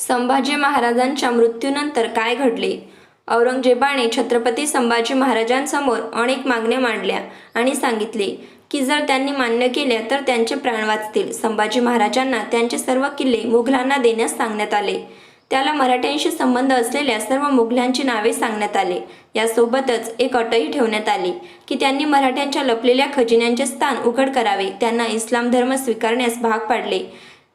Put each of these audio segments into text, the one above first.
संभाजी महाराजांच्या मृत्यूनंतर काय घडले? औरंगजेबाने छत्रपती संभाजी महाराजांसमोर अनेक मागण्या मांडल्या आणि सांगितले की जर त्यांनी मान्य केल्या तर त्यांचे प्राण वाचतील. संभाजी महाराजांना त्यांचे सर्व किल्ले मुघलांना देण्यास सांगण्यात आले. त्याला मराठ्यांशी संबंध असलेल्या सर्व मुघलांची नावे सांगण्यात आले. यासोबतच एक अटही ठेवण्यात आली की त्यांनी मराठ्यांच्या लपलेल्या खजिन्यांचे स्थान उघड करावे. त्यांना इस्लाम धर्म स्वीकारण्यास भाग पाडले.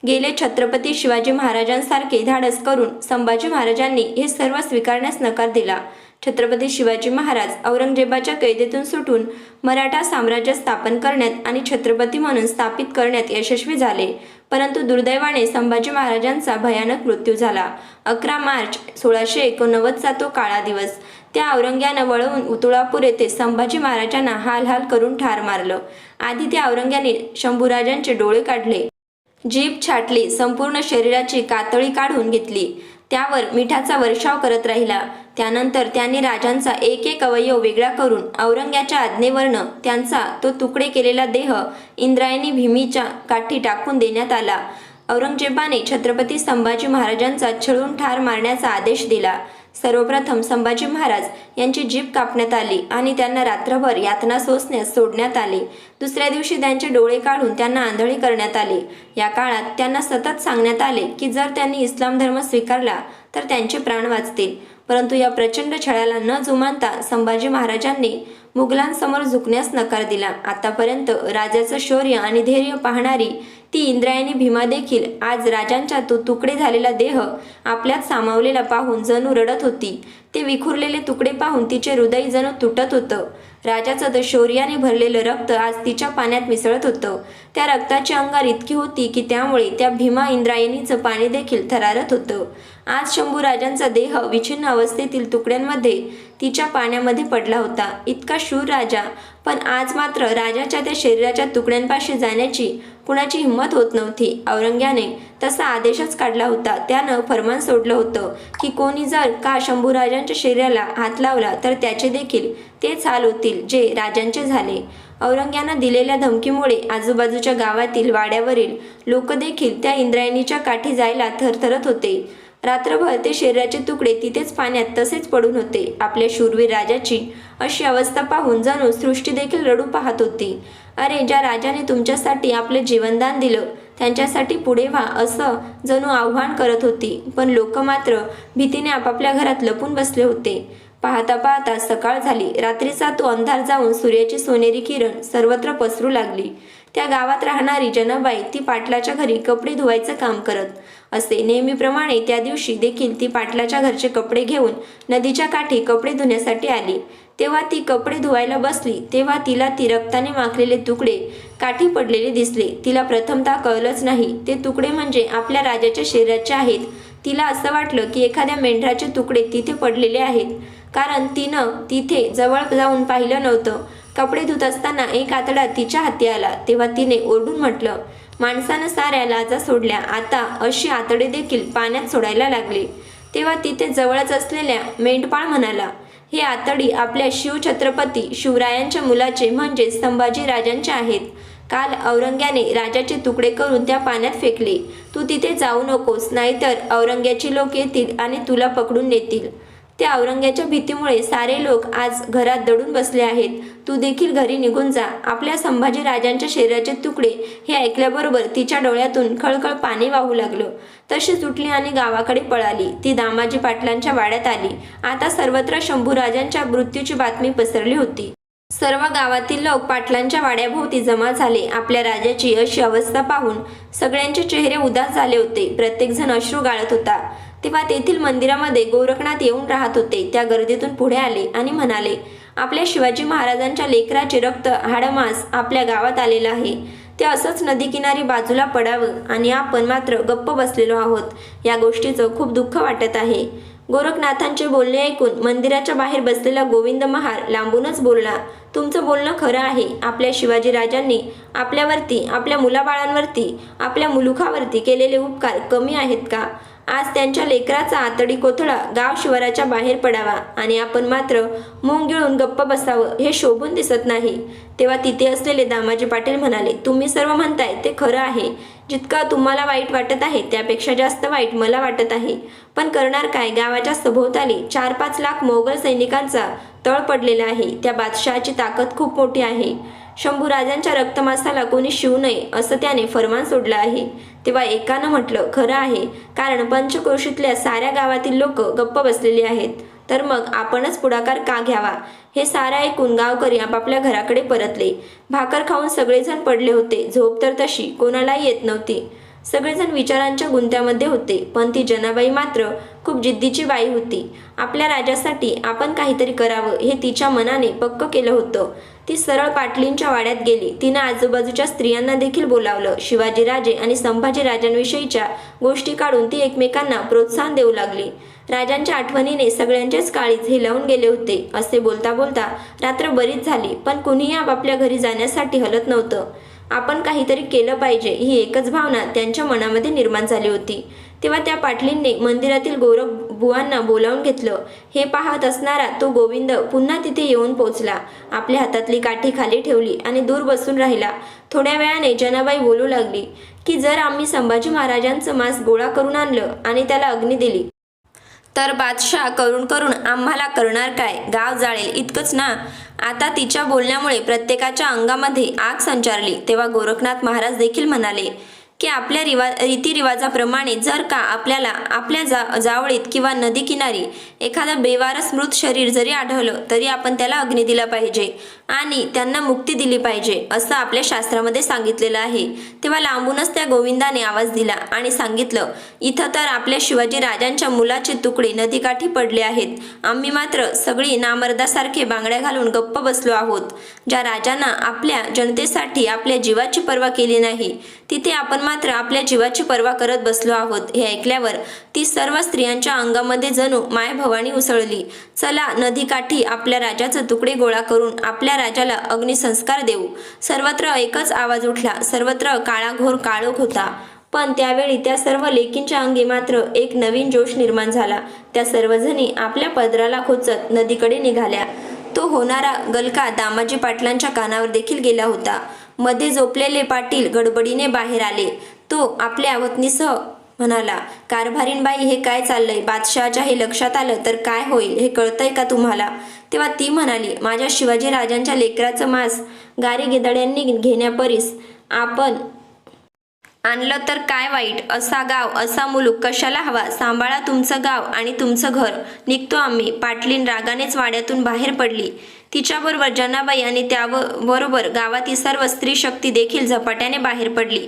गेले छत्रपती शिवाजी महाराजांसारखे धाडस करून संभाजी महाराजांनी हे सर्व स्वीकारण्यास नकार दिला. छत्रपती शिवाजी महाराज औरंगजेबाच्या कैदेतून सुटून मराठा साम्राज्य स्थापन करण्यात आणि छत्रपती म्हणून स्थापित करण्यात यशस्वी झाले. परंतु दुर्दैवाने संभाजी महाराजांचा भयानक मृत्यू झाला. अकरा मार्च सोळाशे एकोणनव्वदचा तो काळा दिवस. त्या औरंग्यानं वळवून उतुळापूर येथे संभाजी महाराजांना हाल हाल करून ठार मारलं. आधी त्या औरंग्याने शंभूराजांचे डोळे काढले. जीभ छाटली संपूर्ण शरीराची कातळी काढून घेतली. त्यावर मिठाचा वर्षाव करत राहिला. त्यानंतर त्यांनी राजांचा एक एक अवयव वेगळा करून औरंग्याच्या आज्ञेवरनं त्यांचा तो तुकडे केलेला देह इंद्रायणी भीमीच्या काठी टाकून देण्यात आला. औरंगजेबाने छत्रपती संभाजी महाराजांचा छळून ठार मारण्याचा आदेश दिला. सर्वप्रथम संभाजी महाराज यांची जीभ कापण्यात आली आणि त्यांना रात्रभर यातना सोसण्यास सोडण्यात आले. दुसऱ्या दिवशी त्यांचे डोळे काढून त्यांना आंधळी करण्यात आले. या काळात त्यांना सतत सांगण्यात आले की जर त्यांनी इस्लाम धर्म स्वीकारला तर त्यांचे प्राण वाचतील. परंतु या प्रचंड छळाला न जुमानता संभाजी महाराजांनी मुघलांसमोर झुकण्यास नकार दिला. आतापर्यंत राजाचं शौर्य आणि धैर्य पाहणारी ती इंद्रायणी भीमा देखील आज राजांच्या तो तुकडे झालेला देह आपल्यात सामावलेला पाहून जणू रडत होती. ते विखुरलेले तुकडे पाहून तिचे हृदय जणू तुटत होतं. राजाचं तर शौर्याने भरलेलं रक्त आज तिच्या पाण्यात मिसळत होतं. त्या रक्ताची अंगार इतकी होती की त्यामुळे त्या भीमा इंद्रायणीचं पाणी देखील थरारत होतं. आज शंभू राजांचा देह विछिन्न अवस्थेतील तुकड्यांमध्ये तिच्या पाण्यामध्ये पडला होता. इतका शूर राजा. पण आज मात्र राजाच्या त्या शरीराच्या तुकड्यांपाशी जाण्याची कुणाची हिंमत होत नव्हती. औरंग्याने तसा आदेशच काढला होता. त्यानं फरमान सोडलं होतं की कोणी जर का शंभूराजांच्या शरीराला हात लावला तर त्याचे देखील तेच हाल होतील जे राजांचे झाले. औरंग्यानं दिलेल्या धमकीमुळे आजूबाजूच्या गावातील वाड्यावरील लोक देखील त्या इंद्रायणीच्या काठी जायला थरथरत होते. रात्रभर ते शरीराचे तुकडे तिथेच पाण्यात तसेच पडून होते. आपल्या शूरवीर राजाची अशी अवस्था पाहून जणू सृष्टी देखील रडू पाहत होती. अरे ज्या राजाने तुमच्यासाठी आपले जीवनदान दिलं त्यांच्यासाठी पुढे व्हा असं जणू आव्हान करत होती. पण लोक मात्र भीतीने आपापल्या घरात लपून बसले होते. पाहता पाहता सकाळ झाली. रात्रीचा तो अंधार जाऊन सूर्याची सोनेरी किरण सर्वत्र पसरू लागली. त्या गावात राहणारी जनबाई ती पाटलाच्या घरी कपडे धुवायचं काम करत असे नेहमीप्रमाणे त्या दिवशी देखील ती पाटलाच्या घरचे कपडे घेऊन नदीच्या काठी कपडे धुण्यासाठी आली. तेव्हा ती कपडे धुवायला बसली तेव्हा तिला ती रक्ताने माखलेले तुकडे काठी पडलेले दिसले. तिला प्रथमतः कळलंच नाही. ते तुकडे म्हणजे आपल्या राजाच्या शरीराचे आहेत. तिला असं वाटलं की एखाद्या मेंढराचे तुकडे तिथे पडलेले आहेत. कारण तिनं तिथे जवळ जाऊन पाहिलं नव्हतं. कपडे धुत असताना एक आतडा तिच्या हाती आला. तेव्हा तिने ओरडून म्हटलं माणसानं साऱ्या लाजा सोडल्या. आता अशी आतडी देखील पाण्यात सोडायला लागले. तेव्हा तिथे जवळच असलेल्या मेंढपाळ म्हणाला हे आतडी आपल्या शिवछत्रपती शिवरायांच्या मुलाचे म्हणजे संभाजी राजांचे आहेत. काल औरंग्याने राजाचे तुकडे करून त्या पाण्यात फेकले. तू तिथे जाऊ नकोस नाहीतर औरंग्याची लोक येतील आणि तुला पकडून नेतील त्या औरंग्याच्या भीतीमुळे सारे लोक आज घरात दडून बसले आहेत. तू देखील घरी निघून जा. आपल्या संभाजी राजांच्या शरीराचे तुकडे हे ऐकल्याबरोबर तिच्या डोळ्यातून खळखळ पाणी वाहू लागलं. तशी सुटली आणि गावाकडे पळाली. ती दामाजी पाटलांच्या वाड्यात आली. आता सर्वत्र शंभूराजांच्या मृत्यूची बातमी पसरली होती. सर्व गावातील लोक पाटलांच्या वाड्याभोवती जमा झाले. आपल्या राजाची अशी अवस्था पाहून सगळ्यांचे चेहरे उदास झाले होते. प्रत्येकजण अश्रू गाळत होता. तेव्हा तेथील मंदिरामध्ये गोरखनाथ येऊन राहत होते. त्या गर्दीतून पुढे आले आणि म्हणाले आपल्या शिवाजी महाराजांच्या लेकराचे रक्त हाडमास आपल्या गावात आलेलं आहे. ते असंच नदीकिनारी बाजूला पडावं आणि आपण मात्र गप्प बसलेलो आहोत. या गोष्टीचं खूप दुःख वाटत आहे. गोरखनाथांचे बोलणे ऐकून मंदिराच्या बाहेर बसलेला गोविंद महार लांबूनच बोलला तुमचं बोलणं खरं आहे. आपल्या शिवाजी राजांनी आपल्यावरती आपल्या मुलाबाळांवरती आपल्या मुलुखावरती केलेले उपकार कमी आहेत का? आज त्यांच्या लेकराचा आतडी कोथळा गाव शिवाराच्या बाहेर पडावा आणि आपण मात्र मुंग गिळून गप्प बसावं हे शोभून दिसत नाही. तेव्हा तिथे असलेले दामाजी पाटील म्हणाले तुम्ही सर्व म्हणताय ते खरं आहे. जितकं तुम्हाला वाईट वाटत आहे त्यापेक्षा जास्त वाईट मला वाटत आहे. पण करणार काय? गावाच्या सभोवताली चार पाच लाख मोगल सैनिकांचा तळ पडलेला आहे. त्या बादशहाची ताकद खूप मोठी आहे. शंभू राजांच्या रक्तमासाला कोणी शिवू नये असं त्याने फरमान सोडलं आहे. तेव्हा एकानं म्हटलं खरं आहे. कारण पंचक्रोशीतल्या साऱ्या गावातील लोक गप्प बसलेली आहेत. तर मग आपणच पुढाकार का घ्यावा? हे सारं ऐकून गावकरी आपापल्या घराकडे परतले. भाकर खाऊन सगळेजण पडले होते. झोप तर तशी. कोणालाही येत नव्हती. सगळेजण विचारांच्या गुंत्यामध्ये होते पण ती जनाबाई मात्र खूप जिद्दीची बाई होती. आपल्या राजासाठी आपण काहीतरी करावं हे तिच्या मनाने पक्क केलं होतं. ती सरळ पाटलींच्या वाड्यात गेली. तिनं आजूबाजूच्या स्त्रियांना देखील बोलावलं. शिवाजीराजे आणि संभाजी राजांविषयीच्या गोष्टी काढून ती एकमेकांना प्रोत्साहन देऊ लागली. राजांच्या आठवणीने सगळ्यांचेच काळीज हेलावून गेले होते. असे बोलता बोलता रात्र बरीच झाली पण कुणीही आपापल्या घरी जाण्यासाठी हलत नव्हतं. आपण काहीतरी केलं पाहिजे ही एकच भावना त्यांच्या मनामध्ये निर्माण झाली होती. तेव्हा त्या पाटलींनी मंदिरातील गोरख बुवांना बोलावून घेतलं. हे पाहत असणारा तो गोविंद पुन्हा तिथे येऊन पोचला आपल्या हातातली काठी खाली ठेवली आणि दूर बसून राहिला. थोड्या वेळाने जनाबाई बोलू लागली की जर आम्ही संभाजी महाराजांचं मांस गोळा करून आणलं आणि त्याला अग्नी दिली तर बादशाह करून करून आम्हाला करणार काय? गाव जाळेल इतकंच ना? आता तिच्या बोलण्यामुळे प्रत्येकाच्या अंगामध्ये आग संचारली. तेव्हा गोरखनाथ महाराज देखील म्हणाले की आपल्या रिवा रीतिरिवाजाप्रमाणे जर का आपल्याला आपल्या जा जावळीत किंवा नदी किनारी एखादं बेवारस मृत शरीर जरी आढळलं तरी आपण त्याला अग्नी दिला पाहिजे. आणि त्यांना मुक्ती दिली पाहिजे असं आपल्या शास्त्रामध्ये सांगितलेलं आहे. तेव्हा लांबूनच त्या गोविंदाने आवाज दिला आणि सांगितलं इथं तर आपल्या शिवाजी राजांच्या मुलाचे तुकडे नदीकाठी पडले आहेत. आम्ही मात्र सगळी नामर्दासारखे बांगड्या घालून गप्प बसलो आहोत. ज्या राजांना आपल्या जनतेसाठी आपल्या जीवाची पर्वा केली नाही तिथे आपण मात्र आपल्या जीवाची पर्वा करत बसलो आहोत. हे ऐकल्यावर ती सर्व स्त्रियांच्या अंगामध्ये जणू मायभवानी उसळली. चला नदीकाठी आपल्या राजाचे तुकडे गोळा करून आपल्या राजाला अग्निसंस्कार देऊ. सर्वत्र एकच आवाज उठला. सर्वत्र काळाघोर काळोख होता. पण त्यावेळी त्या सर्व लेकींच्या अंगी मात्र एक नवीन जोश निर्माण झाला. त्या सर्वजणी आपल्या पदराला खोचत नदीकडे निघाल्या. तो होणारा गलका दामाजी पाटलांच्या कानावर देखील गेला होता. मध्ये झोपलेले पाटील गडबडीने बाहेर आले. तो आपल्या वतनीसह म्हणाला कारभारीणबाई हे काय चाललंय? बादशहाच्या हे लक्षात आलं तर काय होईल? हे कळतंय का तुम्हाला? तेव्हा ती म्हणाली माझ्या शिवाजी राजांच्या लेकराचं मांस गारी गिदड्यांनी घेण्यापरीस आपण आणलं तर काय वाईट? असा गाव असा मुलूक कशाला हवा? सांभाळा तुमचं गाव आणि तुमचं घर. निघतो आम्ही. पाटलीन रागानेच वाड्यातून बाहेर पडली. तिच्याबरोबर जनाबाई आणि त्याबरोबर गावातील सर्व स्त्री शक्ती देखील झपाट्याने बाहेर पडली.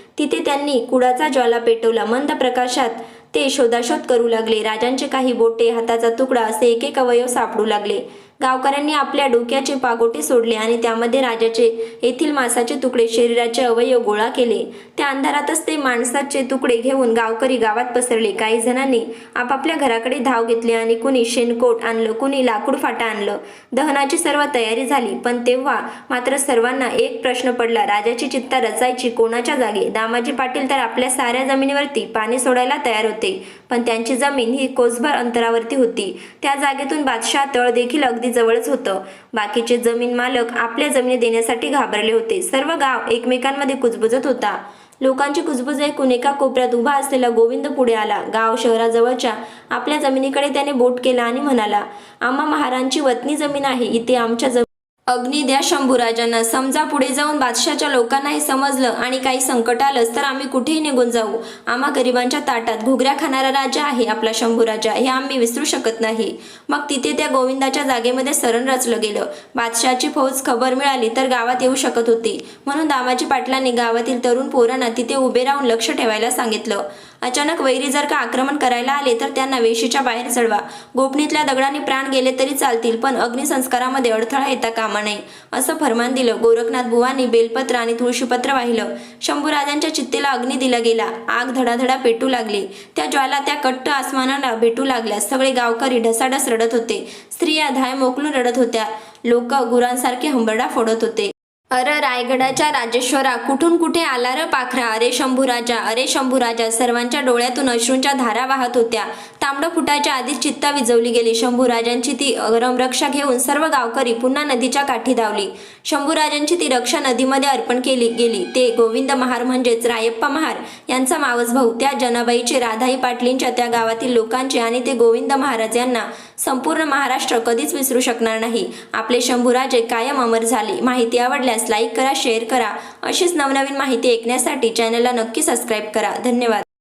तिथे त्यांनी कुडाचा ज्वाला पेटवला. मंद प्रकाशात ते शोधाशोध करू लागले. राजांचे काही बोटे हाताचा तुकडा असे एक एक अवयव सापडू लागले. गावकऱ्यांनी आपल्या डोक्याचे पागोटे सोडले आणि त्यामध्ये राजाचे येथील मांसाचे तुकडे शरीराचे अवयव गोळा केले. त्या अंधारातच ते माणसाचे तुकडे घेऊन गावकरी गावात पसरले. काही जणांनी आपापल्या घराकडे धाव घेतली आणि कुणी शेणकोट आणलं कुणी लाकूड फाटा आणलं. दहनाची सर्व तयारी झाली पण तेव्हा मात्र सर्वांना एक प्रश्न पडला. राजाची चित्ता रचायची कोणाच्या जागी? दामाजी पाटील तर आपल्या साऱ्या जमिनीवरती पाणी सोडायला तयार होते पण त्यांची जमीन ही कोसभर अंतरावरती होती. त्या जागेतून बादशाह तळ देखील अगदी जवळच होतं. बाकीचे जमीन मालक आपल्या जमिनी देण्यासाठी घाबरले होते. सर्व गाव एकमेकांमध्ये कुजबुजत होता. लोकांची कुजबुज ऐकून एका कोपऱ्यात उभा असलेला गोविंद पुढे आला. गाव शहराजवळच्या आपल्या जमिनीकडे त्याने बोट केला आणि म्हणाला आम्हा महारांची वतनी जमीन आहे. इथे आमच्या जमीन अग्नी द्या शंभूराजांना. समजा पुढे जाऊन बादशाच्या लोकांना हे समजलं आणि काही संकट आलंच तर आम्ही कुठेही निघून जाऊ. आम्हा गरिबांच्या ताटात घुगऱ्या खाणारा राजा आहे आपला शंभूराजा. हे आम्ही विसरू शकत नाही. मग तिथे त्या गोविंदाच्या जागेमध्ये सरण रचलं गेलं. बादशाची फौज खबर मिळाली तर गावात येऊ शकत होती. म्हणून दामाजी पाटलांनी गावातील तरुण पोरांना तिथे उभे राहून लक्ष ठेवायला सांगितलं. अचानक वैरी जर का आक्रमण करायला आले तर त्यांना वेशीच्या बाहेर चढवा. गोपनीतल्या दगडांनी प्राण गेले तरी चालतील पण अग्निसंस्कारामध्ये अडथळा येता कामा नये असं फरमान दिलं. गोरखनाथ बुवांनी बेलपत्र आणि तुळशीपत्र वाहिलं. शंभूराजांच्या चित्तेला अग्नी दिला गेला. आग धडाधडा पेटू लागली. त्या ज्वाला त्या कट्ट आसमानाला भेटू लागल्या. सगळे गावकरी ढसाढस रडत होते. स्त्रिया धाय मोकलून रडत होत्या. लोक गुरांसारखे हंबरडा फोडत होते. अर रायगडाच्या राजेश्वरा कुठून कुठे आला र पाखरा? अरे शंभूराजा अरे शंभूराजा सर्वांच्या डोळ्यातून अश्रूंच्या धारा वाहत होत्या. तांबडं फुटाच्या आधीच चित्ता विजवली गेली. शंभूराजांची ती रक्षा घेऊन सर्व गावकरी पुन्हा नदीच्या काठी धावली. शंभूराजांची ती रक्षा नदीमध्ये अर्पण केली गेली. ते गोविंद महार म्हणजेच रायप्पा महार यांचा मावस भाऊ त्या जनाबाईचे राधाई पाटलींच्या त्या गावातील लोकांचे आणि ते गोविंद महाराज यांना संपूर्ण महाराष्ट्र कधीच विसरू शकणार नाही. आपले शंभूराजे कायम अमर झाले. माहिती आवडल्यास लाईक करा शेअर करा. अशीच नवनवीन माहिती ऐकण्यासाठी चॅनलला नक्की सबस्क्राईब करा. धन्यवाद.